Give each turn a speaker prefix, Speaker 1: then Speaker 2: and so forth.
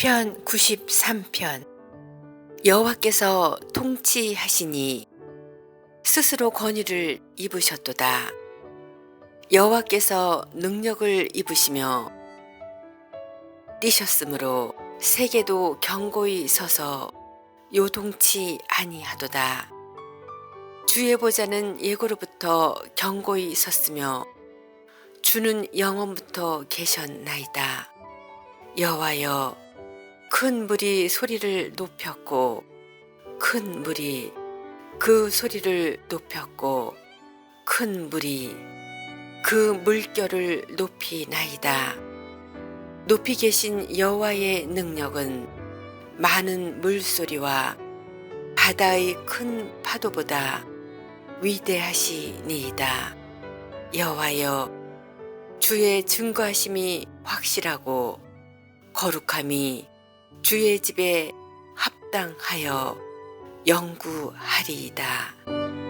Speaker 1: 시편 93편 여호와께서 통치하시니 스스로 권위를 입으셨도다. 여호와께서 능력을 입으시며 뛰셨으므로 세계도 경고히 서서 요동치 아니하도다. 주의 보좌는 예고로부터 경고히 섰으며 주는 영원부터 계셨나이다. 여호와여 큰 물이 소리를 높였고 큰 물이 그 소리를 높였고 큰 물이 그 물결을 높이 나이다. 높이 계신 여호와의 능력은 많은 물소리와 바다의 큰 파도보다 위대하시니이다. 여호와여 주의 증거하심이 확실하고 거룩함이 주의 집에 합당하여 영구하리이다.